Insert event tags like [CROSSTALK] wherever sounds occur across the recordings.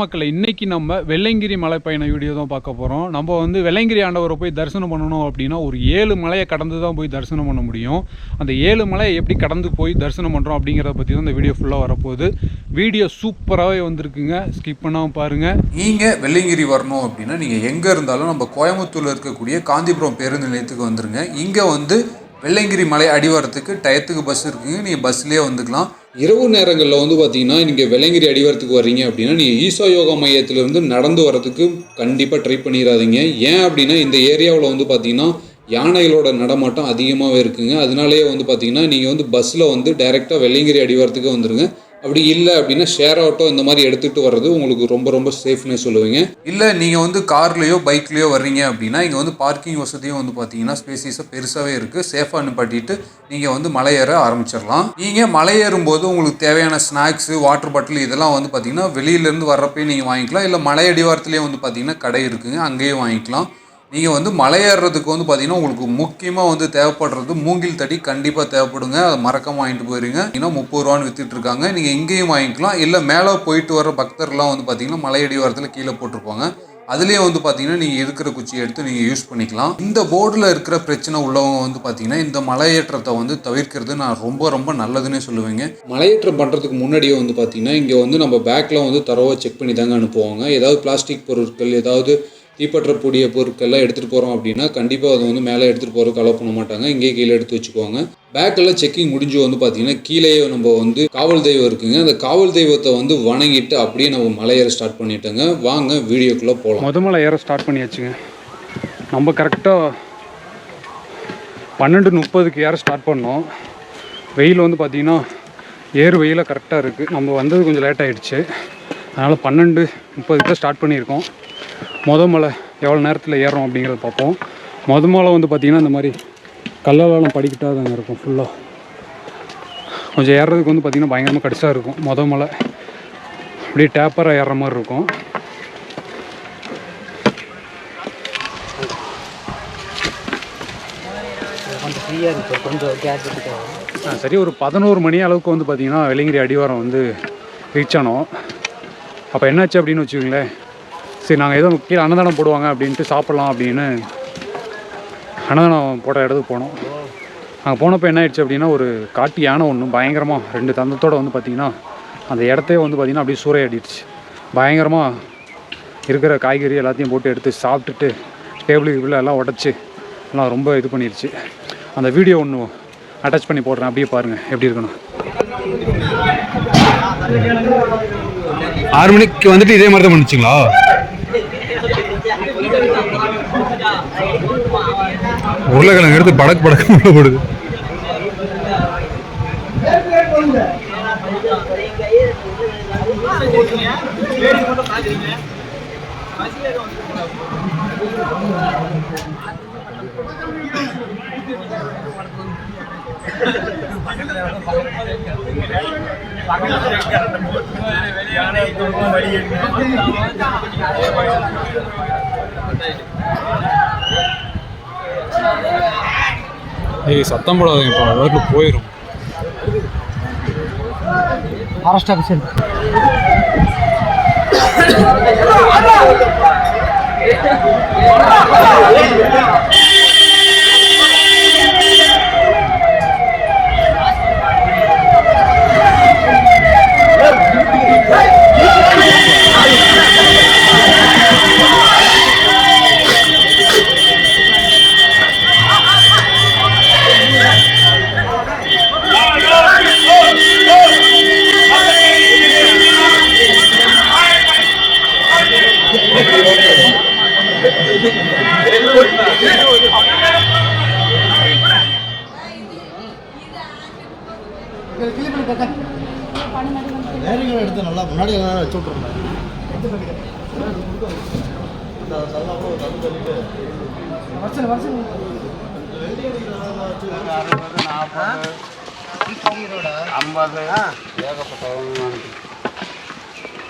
மக்களை இன்றைக்கி நம்ம வெள்ளைங்கிரி மலை பயண வீடியோ தான் பார்க்க போகிறோம் நம்ம வந்து வெள்ளைங்கிரி ஆண்டவரை போய் தரிசனம் பண்ணணும் அப்படின்னா ஒரு ஏழு மலையை கடந்து தான் போய் தரிசனம் பண்ண முடியும். அந்த ஏழு மலையை எப்படி கடந்து போய் தரிசனம் பண்ணுறோம் அப்படிங்கிறத பற்றி தான் இந்த வீடியோ ஃபுல்லாக வரப்போகுது. வீடியோ சூப்பராகவே வந்திருக்குங்க. ஸ்கிப் பண்ணாமல் பாருங்கள் நீங்கள் வெள்ளைங்கிரி வரணும் அப்படின்னா நீங்கள் எங்கே இருந்தாலும் நம்ம கோயம்புத்தூரில் இருக்கக்கூடிய காந்திபுரம் பேருந்து நிலையத்துக்கு வந்துருங்க. இங்கே வந்து வெள்ளைங்கிரி மலை அடிவாரத்துக்கு டயத்துக்கு பஸ் இருக்குங்க. நீங்கள் பஸ்லேயே வந்துக்கலாம். இரவு நேரங்களில் வந்து பார்த்தீங்கன்னா நீங்கள் வெள்ளைங்கிரி அடிவாரத்துக்கு வர்றீங்க அப்படின்னா நீங்கள் ஈசா யோகா மையத்திலேருந்து நடந்து வரதுக்கு கண்டிப்பாக ட்ரை பண்ணிடாதீங்க. ஏன் அப்படின்னா இந்த ஏரியாவில் வந்து பார்த்தீங்கன்னா யானைகளோட நடமாட்டம் அதிகமாகவே இருக்குங்க. அதனாலேயே வந்து பார்த்தீங்கன்னா நீங்கள் வந்து பஸ்ஸில் வந்து டைரெக்டாக வெள்ளைங்கிரி அடிவாரத்துக்கு வந்துடுங்க அப்படி இல்லை அப்படின்னா ஷேர் ஆட்டோ இந்த மாதிரி எடுத்துகிட்டு வர்றது உங்களுக்கு ரொம்ப ரொம்ப சேஃப்னே சொல்லுவீங்க. இல்லை நீங்கள் வந்து கார்லேயோ பைக்லேயோ வர்றீங்க அப்படின்னா இங்கே வந்து பார்க்கிங் வசதியும் வந்து பார்த்தீங்கன்னா ஸ்பேசிஸாக பெருசாகவே இருக்குது சேஃபாக நிப்பாட்டிட்டு நீங்கள் வந்து மலை ஏற ஆரம்பிச்சிடலாம். நீங்கள் மலை ஏறும்போது உங்களுக்கு தேவையான ஸ்நாக்ஸு வாட்டர் பாட்டில் இதெல்லாம் வந்து பார்த்தீங்கன்னா வெளியிலேருந்து வர்றப்பே நீங்கள் வாங்கிக்கலாம். இல்லை மலை அடிவாரத்துலேயே வந்து பார்த்தீங்கன்னா கடை இருக்குங்க. அங்கேயே வாங்கிக்கலாம். நீங்கள் வந்து மலையேறதுக்கு வந்து பார்த்தீங்கன்னா உங்களுக்கு முக்கியமாக வந்து தேவைப்படுறது மூங்கில் தடி கண்டிப்பாக தேவைப்படுங்க. அதை மறக்காம வாங்கிட்டு போயிருங்க. இன்னும் முப்பது ரூபான்னு வித்துட்டு இருக்காங்க. நீங்கள் இங்கேயும் வாங்கிக்கலாம். இல்லை மேலே போயிட்டு வர பக்தர்லாம் வந்து பார்த்தீங்கன்னா மலையடி வாரத்தில் கீழே போட்டிருப்பாங்க. அதுலேயே வந்து பார்த்தீங்கன்னா நீங்கள் இருக்கிற குச்சியை எடுத்து நீங்கள் யூஸ் பண்ணிக்கலாம். இந்த போர்டில் இருக்கிற பிரச்சனை உள்ளவங்க வந்து பார்த்தீங்கன்னா இந்த மலையேற்றத்தை வந்து தவிர்க்கிறது நான் ரொம்ப ரொம்ப நல்லதுன்னே சொல்லுவேங்க. மலையேற்றம் பண்ணுறதுக்கு முன்னாடியே வந்து பார்த்தீங்கன்னா இங்கே வந்து நம்ம பேக்கில் வந்து தரவாக செக் பண்ணி தாங்க அனுப்புவாங்க. ஏதாவது பிளாஸ்டிக் பொருட்கள் ஏதாவது தீப்பற்றக்கூடிய பொருட்கள்லாம் எடுத்துகிட்டு போகிறோம் அப்படின்னா கண்டிப்பாக அதை வந்து மேலே எடுத்துகிட்டு போகிறதுக்கு அலோவ் பண்ண மாட்டாங்க. இங்கேயே கீழே எடுத்து வச்சுக்குவாங்க. பேக்கில் செக்கிங் முடிஞ்சு வந்து பார்த்தீங்கன்னா கீழேயே நம்ம வந்து காவல் தெய்வம் இருக்குங்க. அந்த காவல் தெய்வத்தை வந்து வணங்கிட்டு அப்படியே நம்ம மலையேற ஸ்டார்ட் பண்ணிட்டோங்க. வாங்க வீடியோக்குள்ளே போகலாம் முத மலை ஏற ஸ்டார்ட் பண்ணியாச்சுங்க. நம்ம கரெக்டாக பன்னெண்டு முப்பதுக்கு ஏற ஸ்டார்ட் பண்ணோம். வெயில் வந்து பார்த்திங்கன்னா ஏறு வெயிலாக கரெக்டாக இருக்குது நம்ம வந்தது கொஞ்சம் லேட் ஆகிடுச்சு அதனால் பன்னெண்டு முப்பதுக்கு ஸ்டார்ட் பண்ணியிருக்கோம். மொத மலை எவ்வளோ நேரத்தில் ஏறுறோம் அப்படிங்கிறத பார்ப்போம். மொத மலை வந்து பார்த்திங்கன்னா இந்த மாதிரி கல்லாலம் படிக்கிட்டா தாங்க இருக்கும் ஃபுல்லாக கொஞ்சம் ஏறுறதுக்கு வந்து பார்த்திங்கன்னா பயங்கரமாக கடிசாக இருக்கும் மொத மலை. அப்படியே டேப்பராக ஏறுற மாதிரி இருக்கும். கொஞ்சம் ஃப்ரீயாக இருக்குது கொஞ்சம் சரி ஒரு பதினோரு மணி அளவுக்கு வந்து பார்த்திங்கன்னா வெள்ளிங்கிரி அடிவாரம் வந்து ரீச் ஆனோம். அப்போ என்னாச்சு அப்படின்னு வச்சுக்கோங்களேன். சரி நாங்கள் ஏதோ கீழே அன்னதானம் போடுவாங்க அப்படின்ட்டு சாப்பிட்லாம் அப்படின்னு அன்னதானம் போட்ட இடத்துக்கு போனோம். அங்கே போனப்போ என்ன ஆயிடுச்சு அப்படின்னா ஒரு காட்டு யானை ஒன்று பயங்கரமாக ரெண்டு தந்தத்தோடு வந்து பார்த்திங்கன்னா அந்த இடத்தையே வந்து பார்த்திங்கன்னா அப்படியே சூறையாடிடுச்சு. பயங்கரமாக இருக்கிற காய்கறி எல்லாத்தையும் போட்டு எடுத்து சாப்பிட்டுட்டு டேபிள் கீபிள் எல்லாம் உடச்சி எல்லாம் ரொம்ப இது பண்ணிடுச்சு. அந்த வீடியோ ஒன்று அட்டாச் பண்ணி போடுறேன். அப்படியே பாருங்கள் எப்படி இருக்கணும் ஆறு மணிக்கு வந்துட்டு இதே மாதிரி தான் பண்ணிச்சிங்களா உருளைக்கிழங்கு எடுத்து படக்கு படக்கு உள்ள போடுது. [LAUGHS] ஏய் சத்தம் போடாதீங்க இப்போ வேறு போயிடும் ஃபாரஸ்ட் ஆஃபீஸர்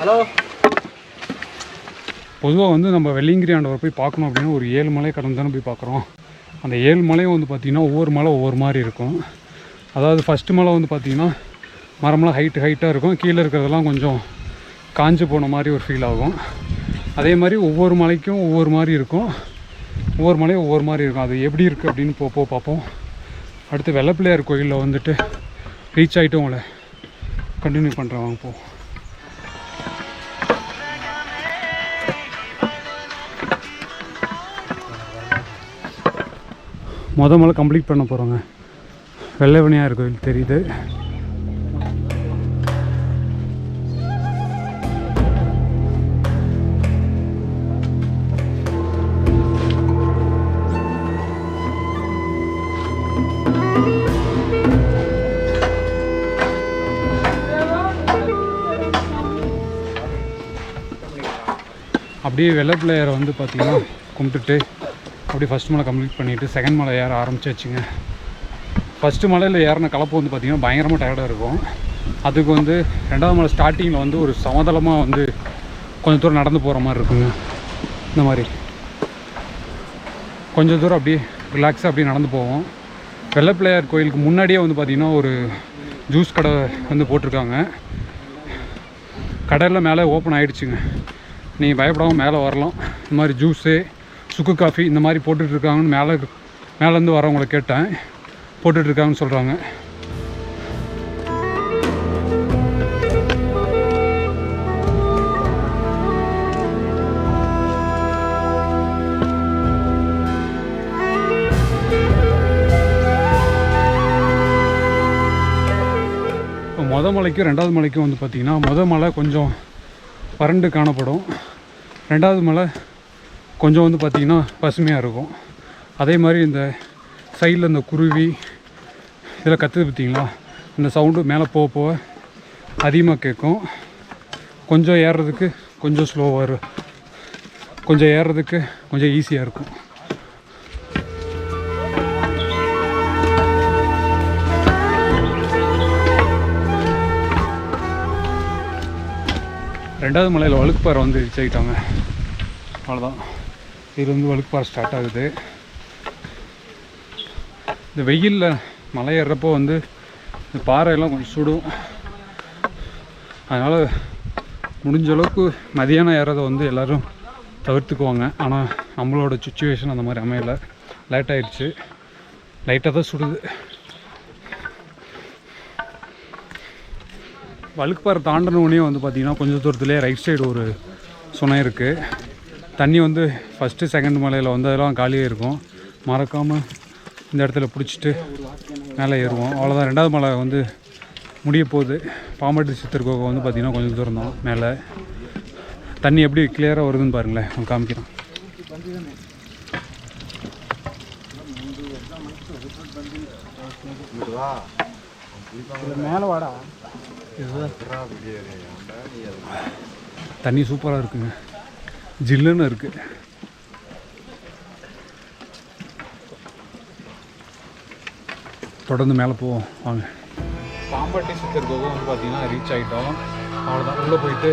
ஹலோ. பொதுவாக வந்து நம்ம வெள்ளிங்கிரி ஆண்டவர் போய் பார்க்கணும் அப்படின்னா ஒரு ஏழு மலை கடந்து தானே போய் பார்க்குறோம். அந்த ஏழு மலையும் வந்து பார்த்திங்கன்னா ஒவ்வொரு மலை ஒவ்வொரு மாதிரி இருக்கும். அதாவது ஃபஸ்ட்டு மலை வந்து பார்த்திங்கன்னா மரம்லாம் ஹைட்டு ஹைட்டாக இருக்கும். கீழே இருக்கிறதெல்லாம் கொஞ்சம் காஞ்சு போன மாதிரி ஒரு ஃபீல் ஆகும். அதே மாதிரி ஒவ்வொரு மலைக்கும் ஒவ்வொரு மாதிரி இருக்கும். ஒவ்வொரு மலையும் ஒவ்வொரு மாதிரி இருக்கும். அது எப்படி இருக்குது அப்படின்னு போ போ பார்ப்போம். அடுத்து வெள்ளப்பிள்ளையார் கோயிலில் வந்துட்டு ரீச் ஆகிட்டு உங்களை கண்டினியூ பண்ணுறேன் வாங்க போ. மொத முதல்ல கம்ப்ளீட் பண்ண போகிறோங்க வெள்ளவனியார் கோயில் தெரியுது. அப்படியே வெள்ளப்பிள்ளையாரை வந்து பார்த்திங்கன்னா கும்பிட்டுட்டு அப்படியே ஃபஸ்ட் மலை கம்ப்ளீட் பண்ணிவிட்டு செகண்ட் மலை ஏற ஆரம்பிச்சாச்சுங்க. ஃபஸ்ட்டு மலையில் ஏறின கலப்பு வந்து பார்த்திங்கன்னா பயங்கரமாக டயர்டாக இருக்கும். அதுக்கு வந்து ரெண்டாவது மலை ஸ்டார்டிங்கில் வந்து ஒரு சமதளமாக வந்து கொஞ்சம் தூரம் நடந்து போகிற மாதிரி இருக்குங்க. இந்த மாதிரி. கொஞ்சம் தூரம் அப்படியே ரிலாக்ஸாக அப்படியே நடந்து போவோம். வெள்ளப்பிள்ளையார் கோயிலுக்கு முன்னாடியே வந்து பார்த்திங்கன்னா ஒரு ஜூஸ் கடை வந்து போட்டிருக்காங்க. கடையில் மேலே ஓப்பன் ஆகிடுச்சுங்க நீங்கள் பயப்படாமல் மேலே வரலாம். இந்த மாதிரி ஜூஸு சுக்கு காஃபி இந்த மாதிரி போட்டுட்ருக்காங்கன்னு மேலே மேலேருந்து வரவங்களை கேட்டேன். போட்டுட்ருக்காங்கன்னு சொல்கிறாங்க இப்போ மலைக்கும் ரெண்டாவது மலைக்கும் வந்து பார்த்திங்கன்னா மொதல் மலை கொஞ்சம் வறண்டு காணப்படும். ரெண்டாவது மலை கொஞ்சம் வந்து பார்த்திங்கன்னா பசுமையாக இருக்கும். அதே மாதிரி இந்த சைடில் இந்த குருவி இதில் கற்றுது பார்த்திங்களா? இந்த சவுண்டு மேலே போக போக அதிகமாக கேட்கும். கொஞ்சம் ஏறுறதுக்கு கொஞ்சம் ஸ்லோவாக இருக்கும் கொஞ்சம் ஏறுறதுக்கு கொஞ்சம் ஈஸியாக இருக்கும். ரெண்டாவது மலையில் வழுக்குப்பாறை வந்து ரீச் ஆகிட்டாங்க அவ்வளோதான் இது வந்து வழுக்குப்பாறை ஸ்டார்ட் ஆகுது. இந்த வெயிலில் மலை ஏறுறப்போ வந்து இந்த பாறையெல்லாம் கொஞ்சம் சுடும். அதனால் முடிஞ்ச அளவுக்கு மதியானம் ஏறதை வந்து எல்லோரும் தவிர்த்துக்குவாங்க. ஆனால் நம்மளோட சுச்சுவேஷன் அந்த மாதிரி அமையலை. லேட் ஆயிடுச்சு. லைட்டாக தான் சுடுது. வழுக்குப்பாறை தாண்டினோடனே வந்து பார்த்திங்கன்னா கொஞ்சம் தூரத்துலேயே ரைட் சைடு ஒரு சுனை இருக்குது தண்ணி வந்து ஃபஸ்ட்டு செகண்ட் மலையில் வந்ததெல்லாம் காலியாக இருக்கும். மறக்காமல் இந்த இடத்துல பிடிச்சிட்டு மேலே ஏறுவோம். அவ்வளோதான் ரெண்டாவது மலை வந்து முடிய போகுது. பாம்பட்டு சித்தர் வந்து பார்த்திங்கன்னா கொஞ்சம் தூரம் தான் மேலே. தண்ணி எப்படி கிளியராக வருதுன்னு பாருங்களேன். உங்களுக்கு காமிக்கிறேன். மேலே வாடா. தண்ணி சூப்பராக இருக்குங்க. ஜில்லுன்னு இருக்கு. தொடர்ந்து மேலே போவோம். வாங்க. பாம்பட்டி சித்தர் கோகம் வந்து பார்த்தீங்கன்னா ரீச் ஆகிட்டோம் அவ்வளோதான் உள்ளே போயிட்டு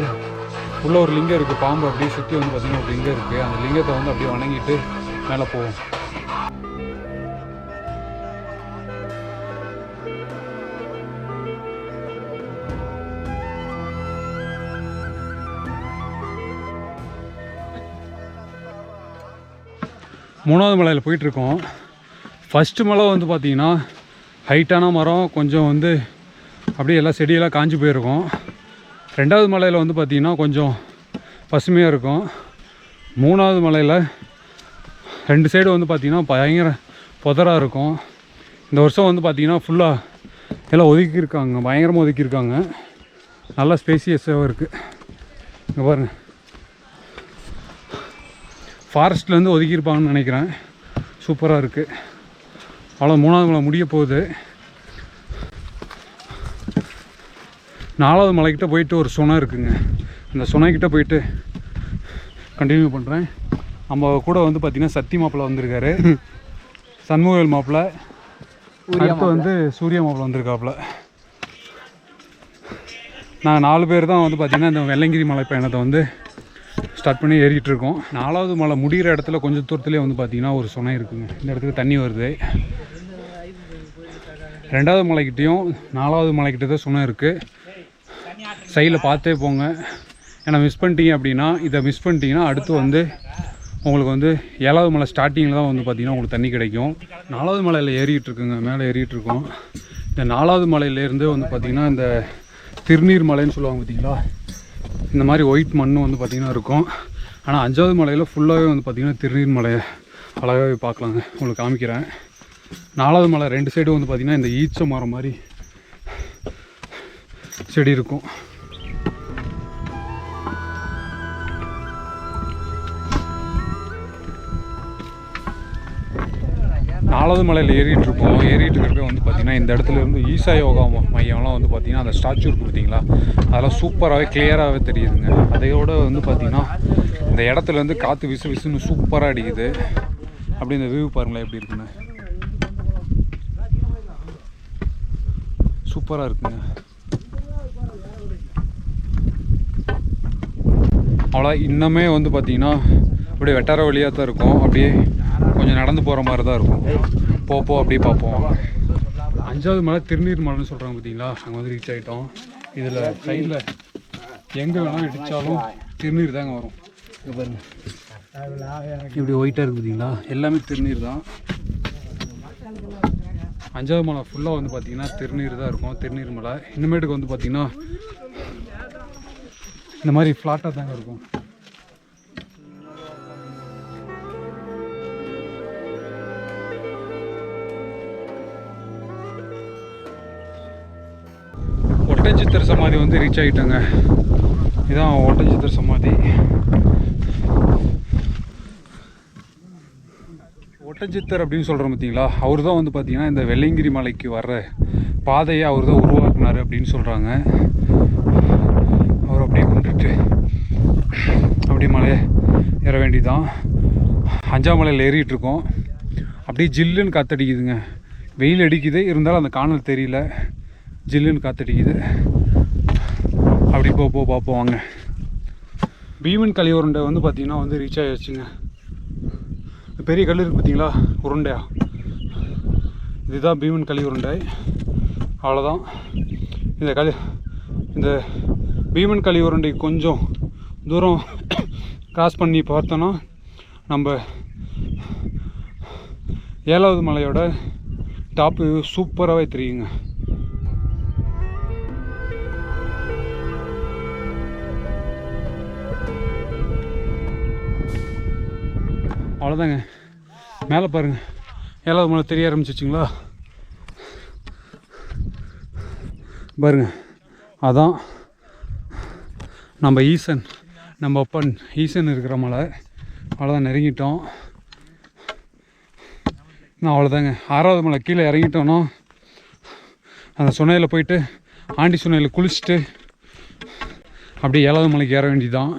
உள்ளே ஒரு லிங்கம் இருக்குது பாம்பு அப்படியே சுற்றி வந்து பார்த்தீங்கன்னா ஒரு லிங்கம் இருக்குது அந்த லிங்கத்தை வந்து அப்படியே வணங்கிட்டு மேலே போவோம். மூணாவது மலையில் போயிட்டுருக்கோம். ஃபஸ்ட்டு மலை வந்து பார்த்தீங்கன்னா ஹைட்டான மரம் கொஞ்சம் வந்து அப்படியே எல்லாம் செடியெல்லாம் காஞ்சி போயிருக்கும். ரெண்டாவது மலையில் வந்து பார்த்திங்கன்னா கொஞ்சம் பசுமையாக இருக்கும். மூணாவது மலையில் ரெண்டு சைடு வந்து பார்த்திங்கன்னா பயங்கர புதராக இருக்கும். இந்த வருஷம் வந்து பார்த்திங்கன்னா ஃபுல்லாக எல்லாம் ஒதுக்கியிருக்காங்க பயங்கரமாக ஒதுக்கியிருக்காங்க. நல்லா ஸ்பேசியஸாகவும் இருக்குது இங்கே பாருங்கள் ஃபாரஸ்ட்லேருந்து ஒதுக்கியிருப்பாங்கன்னு நினைக்கிறேன். சூப்பராக இருக்குது அவ்வளோ மூணாவது மலை முடிய போகுது. நாலாவது மலைக்கிட்ட போயிட்டு ஒரு சுனை இருக்குங்க. அந்த சுனைக்கிட்ட போயிட்டு கண்டினியூ பண்ணுறேன் நம்ம கூட வந்து பார்த்திங்கன்னா சத்தி மாப்பிள்ளை வந்திருக்காரு. [LAUGHS] சண்முகவேல் மாப்பிள்ளை. அடுத்து வந்து சூரிய மாப்பிள்ளை வந்திருக்காப்புல. நான் நாலு பேர் தான் வந்து பார்த்திங்கன்னா இந்த வெள்ளங்கிரி மலை பயணத்தை வந்து ஸ்டார்ட் பண்ணி ஏறிக்கிட்டு இருக்கோம் நாலாவது மலை முடிகிற இடத்துல கொஞ்சம் தூரத்துலேயே வந்து பார்த்திங்கன்னா ஒரு சுனை இருக்குங்க. இந்த இடத்துக்கு தண்ணி வருது. ரெண்டாவது மலைக்கிட்டேயும் நாலாவது மலைக்கிட்ட தான் சுனை இருக்குது சைடில் பார்த்தே போங்க. ஏன்னா மிஸ் பண்ணிட்டீங்க அப்படின்னா இதை மிஸ் பண்ணிட்டீங்கன்னா அடுத்து வந்து உங்களுக்கு வந்து ஏழாவது மலை ஸ்டார்டிங்கில் தான் வந்து பார்த்திங்கன்னா உங்களுக்கு தண்ணி கிடைக்கும். நாலாவது மலையில் ஏறிக்கிட்டு இருக்குங்க மேலே ஏறிக்கிட்டு இருக்கோம் இந்த நாலாவது மலையிலேருந்து வந்து பார்த்திங்கன்னா இந்த திருநீர் மலைன்னு சொல்லுவாங்க பார்த்தீங்களா? இந்த மாதிரி ஒயிட் மண்ணும் வந்து பார்த்திங்கன்னா இருக்கும். ஆனால் அஞ்சாவது மலையில் ஃபுல்லாகவே வந்து பார்த்திங்கன்னா திருநீர் மலையை அழகாகவே பார்க்கலாங்க. உங்களுக்கு காமிக்கிறேன். நாலாவது மலை ரெண்டு சைடும் வந்து பார்த்திங்கன்னா இந்த ஈச்ச மரம் மாதிரி செடி இருக்கும். நாலாவது மலையில் ஏறிட்டு இருக்கோம் ஏறிட்டு இருக்கிறப்ப வந்து பார்த்திங்கன்னா இந்த இடத்துல இருந்து ஈசா யோகா மையம்லாம் வந்து பார்த்திங்கன்னா அந்த ஸ்டாச்சு இருக்குது பார்த்தீங்களா அதெல்லாம் சூப்பராகவே கிளியராகவே தெரியுதுங்க. அதையோட வந்து பார்த்திங்கன்னா இந்த இடத்துல இருந்து காற்று விசு விசுன்னு சூப்பராக அடிக்குது. அப்படி இந்த வியூ பாருங்களேன் எப்படி இருக்குன்னு. சூப்பராக இருக்குங்க. அவ்வளோ இன்னமே வந்து பார்த்தீங்கன்னா அப்படியே வெட்டார வழியாக தான் இருக்கும். அப்படியே கொஞ்சம் நடந்து போகிற மாதிரி தான் இருக்கும். போப்போ அப்படியே பார்ப்போம். அஞ்சாவது மலை திருநீர் மலைன்னு சொல்கிறாங்க பார்த்தீங்களா அங்கே வந்து ரீச் ஆகிட்டோம் இதில் சைடில் எங்கே வேணால் இடித்தாலும் திருநீர் தாங்க வரும். பாருங்க. இப்படி ஒயிட்டாக இருக்குது பார்த்தீங்களா எல்லாமே திருநீர் தான். அஞ்சாவது மலை ஃபுல்லாக வந்து பார்த்தீங்கன்னா திருநீர் தான் இருக்கும். திருநீர் மலை. இனிமேட்டுக்கு வந்து பார்த்தீங்கன்னா இந்த மாதிரி ஃப்ளாட்டாக தாங்க இருக்கும். சித்தர் சமாதி வந்து ரீச் ஆகிட்டாங்க இதான் ஒட்டஞ்சித்தர் சமாதி. ஒட்டஞ்சித்தர் அப்படின்னு சொல்கிறோம் பார்த்தீங்களா? அவர் தான் வந்து பார்த்தீங்கன்னா இந்த வெள்ளையங்கிரி மலைக்கு வர்ற பாதையை அவர் தான் உருவாக்குனாரு அப்படின்னு சொல்கிறாங்க அவர் அப்படியே கும்பிட்டுட்டு அப்படியே மலையை ஏற வேண்டிதான். அஞ்சாம் மலையில் ஏறிட்டு இருக்கோம். அப்படியே ஜில்லுன்னு காத்தடிக்குதுங்க. வெயில் அடிக்குது இருந்தாலும் அந்த காணல் தெரியல. ஜில்லுன்னு காத்தடிக்குது. அப்படி போ போ பார்ப்போம் வாங்க. பீமன் களி உருண்டை வந்து பார்த்தீங்கன்னா வந்து ரீச் ஆகிடுச்சுங்க பெரிய கல் இருக்குது பார்த்தீங்களா? உருண்டையா? இதுதான் பீமன் களி உருண்டை. அவ்வளோதான் இந்த களி இந்த பீமன் களி உருண்டை கொஞ்சம் தூரம் கிராஸ் பண்ணி பார்த்தோன்னா நம்ம ஏழாவது மலையோட டாப்பு சூப்பராகவே தெரியுங்க. அவ்வளோதாங்க மேலே பாருங்க. ஏழாவது மலை தெரிய ஆரம்பிச்சிச்சிங்களா பாருங்க. அதான் நம்ம ஈசன் நம்ம அப்பன். ஈசன் இருக்கிற மலை. அவ்வளோதான் நெருங்கிட்டோம். நான் அவ்வளோதாங்க ஆறாவது மலை கீழே இறங்கிட்டோன்னா அந்த சுனையில் போயிட்டு ஆண்டி சுனையில் குளிச்சுட்டு அப்படியே ஏழாவது மலைக்கு ஏற வேண்டியதுதான்.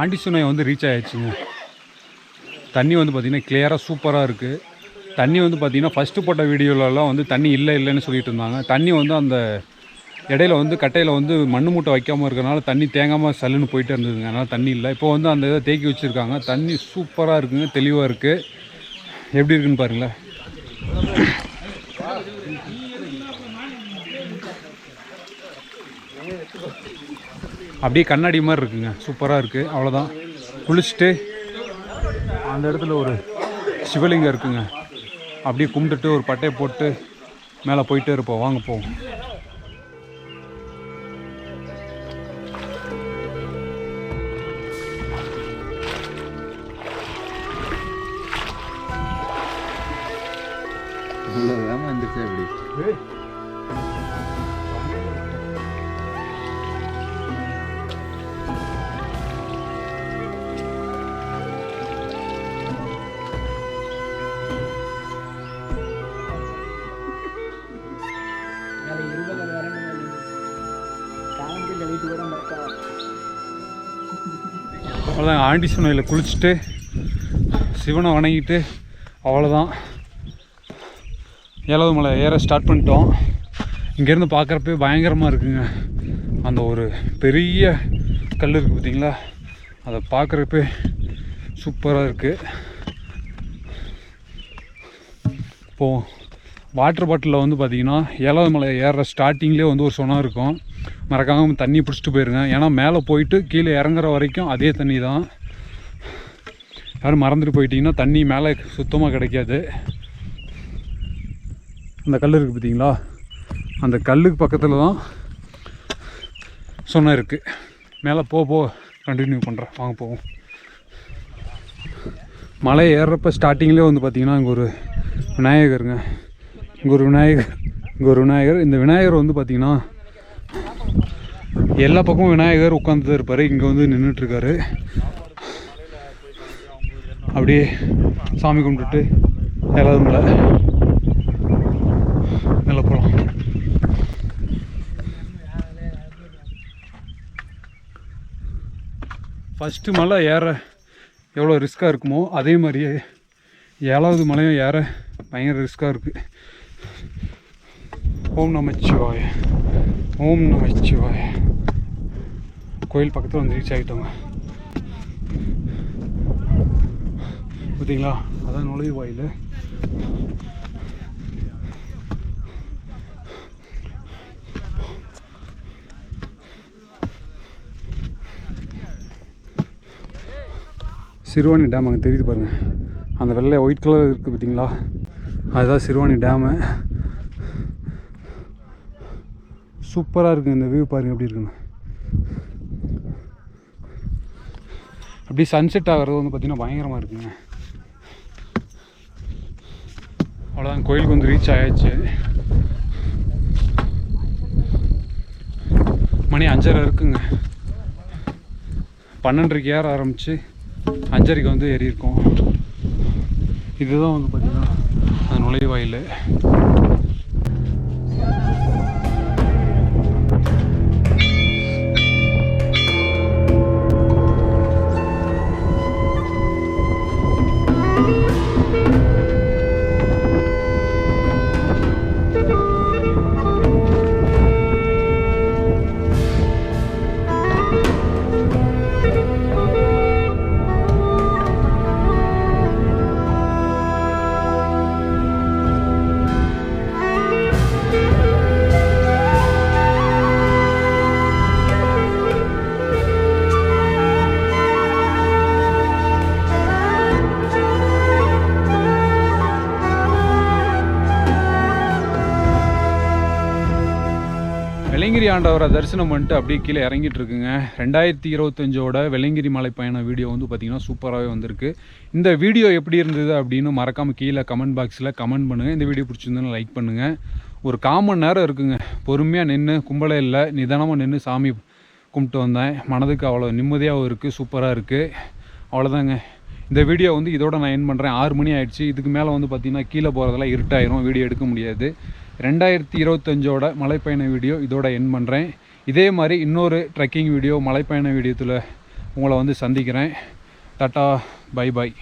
ஆண்டிசுனை வந்து ரீச் ஆகிடுச்சுங்க தண்ணி வந்து பார்த்திங்கன்னா கிளியராக சூப்பராக இருக்குது தண்ணி வந்து பார்த்திங்கன்னா ஃபஸ்ட்டு போட்ட வீடியோலலாம் வந்து தண்ணி இல்லை இல்லைன்னு சொல்லிட்டு இருந்தாங்க. தண்ணி வந்து அந்த இடையில வந்து கட்டையில் வந்து மண் மூட்டை வைக்காமல் இருக்கிறனால தண்ணி தேங்காமல் சல்லுன்னு போயிட்டே இருந்ததுங்க. அதனால் தண்ணி இல்லை. இப்போ வந்து அந்த இதை தேக்கி வச்சுருக்காங்க. தண்ணி சூப்பராக இருக்குங்க தெளிவாக இருக்குது எப்படி இருக்குன்னு பாருங்களேன். அப்படியே கண்ணாடி மாதிரி இருக்குங்க. சூப்பராக இருக்குது அவ்வளோதான் குளிச்சுட்டு அந்த இடத்துல ஒரு சிவலிங்கம் இருக்குங்க. அப்படியே கும்பிட்டுட்டு ஒரு பட்டையை போட்டு மேலே போயிட்டே இருப்போம். வாங்க போவோம். அது அவ்வளோதான் ஆண்டி சுனையில் குளிச்சுட்டு சிவனை வணங்கிட்டு அவ்வளோதான் ஏழாவது மலை ஏற ஸ்டார்ட் பண்ணிட்டோம். இங்கேருந்து பார்க்குறப்பே பயங்கரமாக இருக்குங்க. அந்த ஒரு பெரிய கல் இருக்குது பார்த்தீங்களா அதை பார்க்குறப்பே சூப்பராக இருக்குது இப்போது வாட்டர் பாட்டிலில் வந்து பார்த்திங்கன்னா ஏழாவது மலை ஏறுற ஸ்டார்டிங்லேயே வந்து ஒரு சொனம் இருக்கும். மறக்காமல் தண்ணி பிடிச்சிட்டு போயிருங்க. ஏன்னா மேலே போயிட்டு கீழே இறங்குற வரைக்கும் அதே தண்ணி தான். யாரும் மறந்துட்டு போயிட்டீங்கன்னா தண்ணி மேலே சுத்தமாக கிடைக்காது. அந்த கல் இருக்குது பார்த்தீங்களா அந்த கல்லுக்கு பக்கத்தில் தான் சொன்ன இருக்குது மேலே போ போ கண்டினியூ பண்ணுறேன் வாங்க போவோம். மலை ஏறுறப்ப ஸ்டார்டிங்லேயே வந்து பார்த்திங்கன்னா இங்கே ஒரு விநாயகருங்க. இங்கே ஒரு விநாயகர் இங்கே ஒரு விநாயகர். இந்த விநாயகர் வந்து பார்த்திங்கன்னா எல்லா பக்கமும் விநாயகர் உட்காந்து இருப்பார். இங்கே வந்து நின்றுட்டுருக்காரு அப்படியே சாமி கும்பிட்டுட்டு ஏழாவது மலை மேலே போகலாம் ஃபஸ்ட்டு மலை ஏற எவ்வளோ ரிஸ்க்காக இருக்குமோ அதே மாதிரியே ஏழாவது மலையும் ஏற பயங்கர ரிஸ்க்காக இருக்குது ஓம் நமச்சிவாய ஓம் நமச்சிவாய கோயில் பக்கத்தில் வந்து ரீச் ஆகிட்டோங்க பார்த்தீங்களா அதான் நுழைவு வாயில் சிறுவாணி டேம் அங்கே தெரியுது பாருங்கள் அந்த வெள்ளை ஒயிட் கலர் இருக்குது பார்த்தீங்களா அதுதான் சிறுவாணி டேமு சூப்பராக இருக்குது இந்த வியூ பாருங்க எப்படி இருக்குன்னு. அப்படி சன்செட் ஆகிறது வந்து பார்த்திங்கன்னா பயங்கரமாக இருக்குங்க. அவ்வளோதான் கோயிலுக்கு வந்து ரீச் ஆயாச்சு. மணி அஞ்சரை இருக்குங்க. பன்னெண்டரைக்கு ஏற ஆரம்பித்து அஞ்சரைக்கு வந்து ஏறியிருக்கோம். இதுதான் வந்து பார்த்திங்கன்னா அந்த நுழைவாயில். ஆண்டவரை தரிசனம் பண்ணிட்டு அப்படியே கீழே இறங்கிட்டு இருக்குங்க. ரெண்டாயிரத்தி இருபத்தஞ்சோட வெள்ளங்கிரி மலை பயண வீடியோ வந்து பார்த்திங்கன்னா சூப்பராகவே வந்திருக்கு. இந்த வீடியோ எப்படி இருந்தது அப்படின்னு மறக்காமல் கீழே கமெண்ட் பாக்ஸில் கமெண்ட் பண்ணுங்கள் இந்த வீடியோ பிடிச்சிருந்தா லைக் பண்ணுங்கள் ஒரு காமன் நேரம் இருக்குங்க. பொறுமையாக நின்று கும்பலே இல்லை நிதானமாக நின்று சாமி கும்பிட்டு வந்தேன். மனதுக்கு அவ்வளோ நிம்மதியாகவும் இருக்குது சூப்பராக இருக்குது அவ்வளோதாங்க. இந்த வீடியோ வந்து இதோட நான் என் பண்ணுறேன் ஆறு மணி ஆயிடுச்சு. இதுக்கு மேலே வந்து பார்த்திங்கன்னா கீழே போகிறதெல்லாம் இருட்டாயிரும். வீடியோ எடுக்க முடியாது. ரெண்டாயிரத்தி இருபத்தஞ்சோட மலைப்பயண வீடியோ இதோட என் பண்ணுறேன் இதே மாதிரி இன்னொரு ட்ரெக்கிங் வீடியோ மலைப்பயண வீடியோத்தில் உங்களை வந்து சந்திக்கிறேன். Tata bye bye